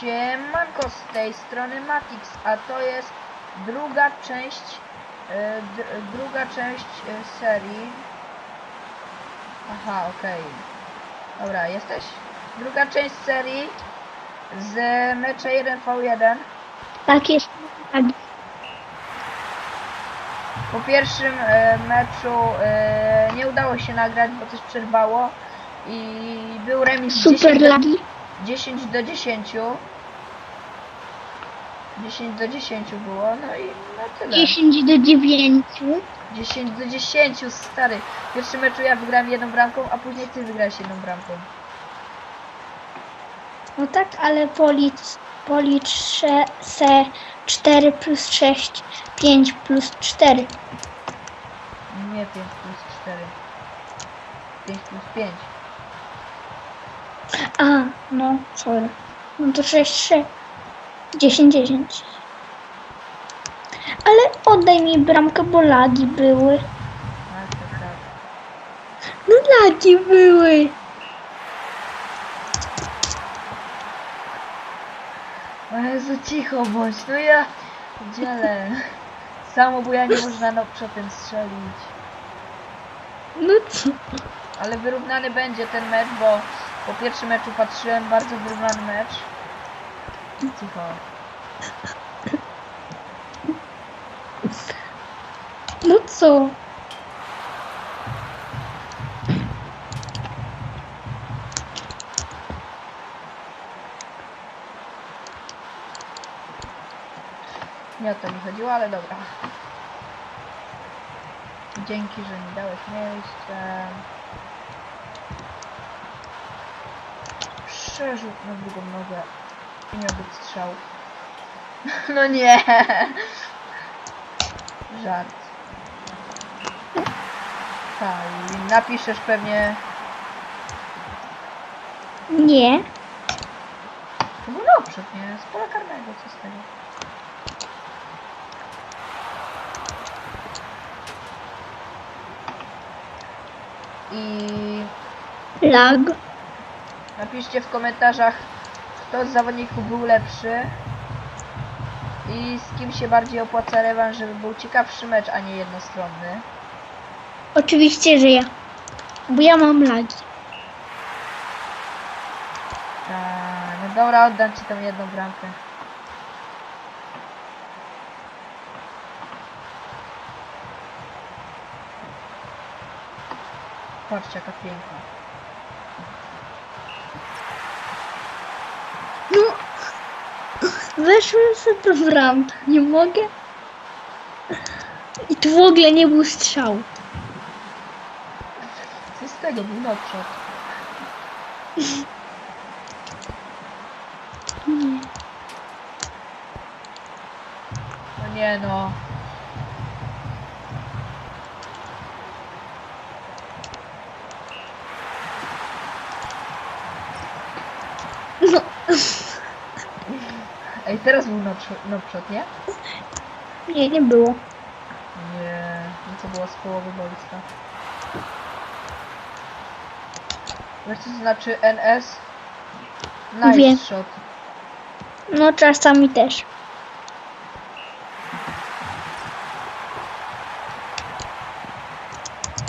Siemanko, z tej strony Matix, a to jest druga część, e, druga część e, serii. Aha, okej. Dobra, jesteś? Druga część serii z mecza 1v1. Tak jest. Tak. Po pierwszym e, meczu e, nie udało się nagrać, bo coś przerwało i był remis Super 10 do, lagi. 10 do 10. 10 do 10 było, no i na tyle. 10 do 9. 10 do 10, stary. W pierwszym meczu ja wygrałem jedną bramką, a później ty wygrałeś jedną bramką. No tak, ale policz, policz se, se 4 plus 6, 5 plus 4. Nie 5 plus 4. 5 plus 5. A, no, sorry. No to 6, 6. 10, 10. Ale oddaj mi bramkę, bo lagi były. No lagi były. O Jezu, cicho bądź, no ja dzielę. Samo, bo ja nie można no tym strzelić. No co? Ale wyrównany będzie ten mecz, bo po pierwszym meczu patrzyłem, bardzo wyrównany mecz. Cicho. No co? Nie o to mi chodziło, ale dobra. Dzięki, że mi dałeś miejsce. Przerzut na drugą nogę. I miał być strzał. No nie! Żart. Tak, i napiszesz pewnie... Nie. To był naprzód, nie? Z pola karnego, co z tego? I Lag. Napiszcie w komentarzach, kto z zawodników był lepszy i z kim się bardziej opłaca rewanż, żeby był ciekawszy mecz, a nie jednostronny. Oczywiście, że ja. Bo ja mam lagi. A, no dobra, oddam ci tą jedną bramkę. Patrzcie, jaka piękna. Weszłem sobie do bramkę. Nie mogę. I tu w ogóle nie był strzał. Co z tego był naprzód? Nie. No nie no. No. Teraz był naprzód, naprzód nie? Nie, nie było. Nie, no to było z połowy boiska. Wiesz co to znaczy NS? Nice Wiem. shot. No czasami też.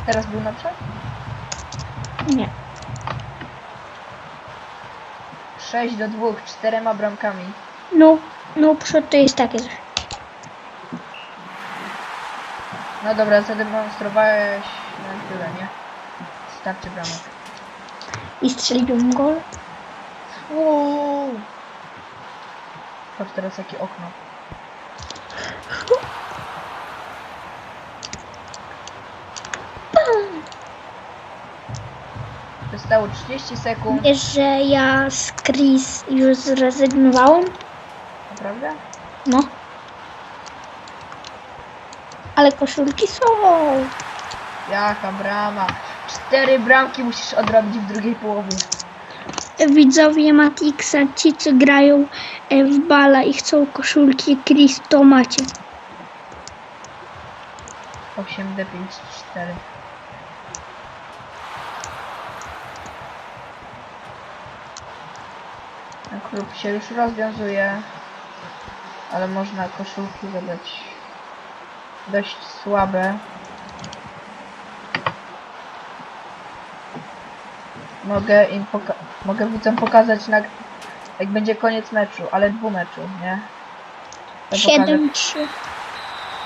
Teraz był naprzód? Nie. 6 do 2, czterema bramkami. No, no przód to jest takie coś. No dobra, zademonstrowałeś no tyle, nie? Starczy bramek. I strzeliłem gol. Uuu. Patrz teraz jakie okno. Zostało 30 sekund. Wiesz, że ja z Chris już zrezygnowałem? Naprawdę? No. Ale koszulki są. Jaka brama. Cztery bramki musisz odrobić w drugiej połowie. Widzowie Matixa, ci co grają e, w bala i chcą koszulki Chris, to macie. 8 D5 4. Ten klub się już rozwiązuje, ale można koszulki wybrać dość słabe. Mogę im poka mogę widzom pokazać na jak będzie koniec meczu, ale dwu meczu, nie? To pokażę 7-3.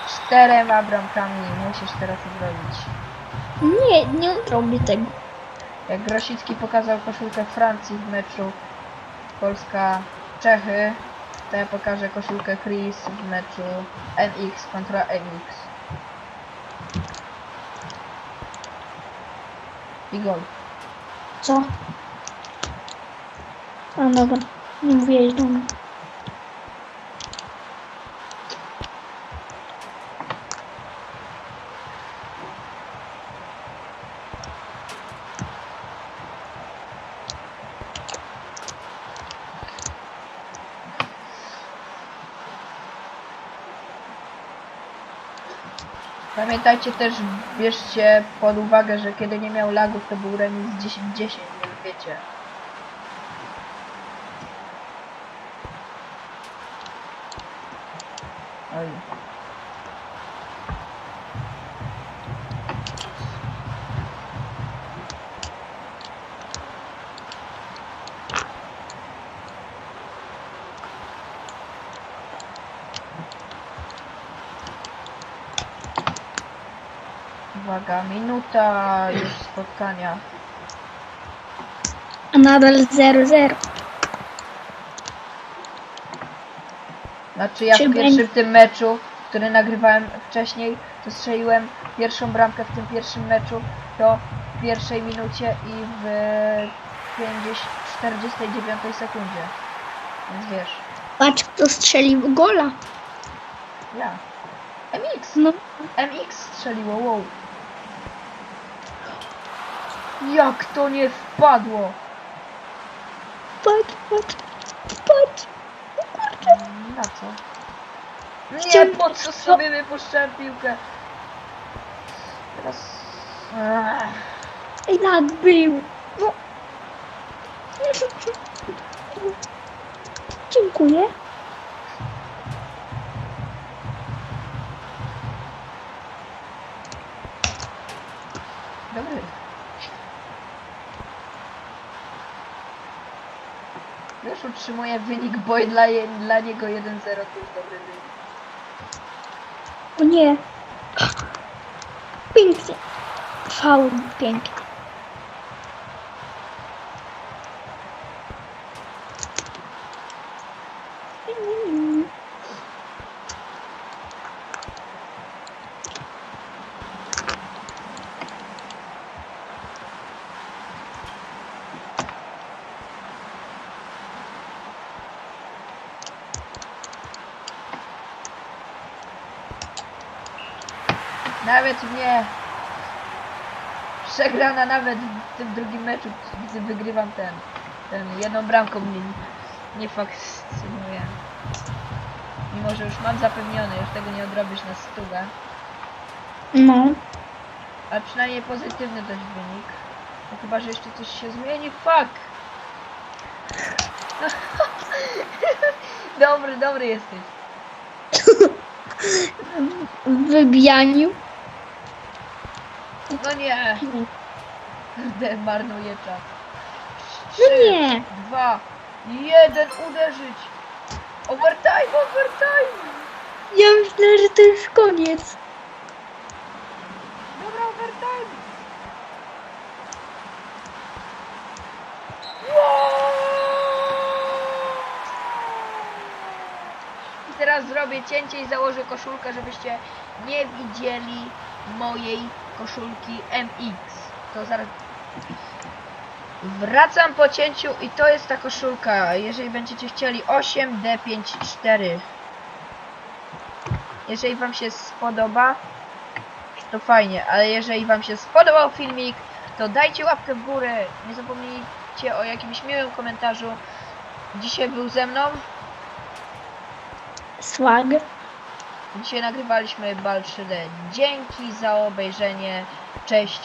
czterema bramkami musisz teraz zrobić. Nie, nie zrobię tego. Jak Grosicki pokazał koszulkę Francji w meczu Polska-Czechy, to ja pokażę koszulkę Chris w meczu NX kontra NX. I gol. Co? A dobra, nie mówiłeś do mnie. Pamiętajcie też, bierzcie pod uwagę, że kiedy nie miał lagów, to był remis 10-10, więc wiecie. Oj. Uwaga, minuta już spotkania. A nadal 0-0. Znaczy ja Czy w pierwszym będzie- tym meczu, który nagrywałem wcześniej, to strzeliłem pierwszą bramkę w tym pierwszym meczu, to w pierwszej minucie i w 50, 49 sekundzie. Więc wiesz, Patrz, kto strzelił gola. ja. MX! No, MX strzeliło, wow. Jak to nie wpadło? patrz, patrz, patrz. Na co? Nie, Chciałem- po co sobie wypuszczałem piłkę? Teraz... Ech. I tak był. No. Dziękuję. Już utrzymuje wynik, bo i dla, je, dla niego 1-0 to jest dobry wynik. O nie. Pięknie. Faul pięknie. Nawet nie. Przegrana nawet w tym drugim meczu, gdy wygrywam ten. Ten jedną bramką mnie nie fascynuje. Mimo, że już mam zapewnione, już tego nie odrobisz na stówę. No. Ale przynajmniej pozytywny dość wynik. No chyba, że jeszcze coś się zmieni. Fuck! dobry, dobry jesteś. Wybijaniu. No nie! Kurde, marnuje czas. No Trzy, nie. dwa, jeden, uderzyć! Overtime, overtime! Ja myślę, że to już koniec. Dobra, overtime! I teraz zrobię cięcie i założę koszulkę, żebyście nie widzieli mojej koszulki MX. To zaraz... Wracam po cięciu i to jest ta koszulka. Jeżeli będziecie chcieli 8D54. Jeżeli wam się spodoba, to fajnie, ale jeżeli wam się spodobał filmik, to dajcie łapkę w górę. Nie zapomnijcie o jakimś miłym komentarzu. Dzisiaj był ze mną. Swag. Dzisiaj nagrywaliśmy Bal 3D. Dzięki za obejrzenie. Cześć.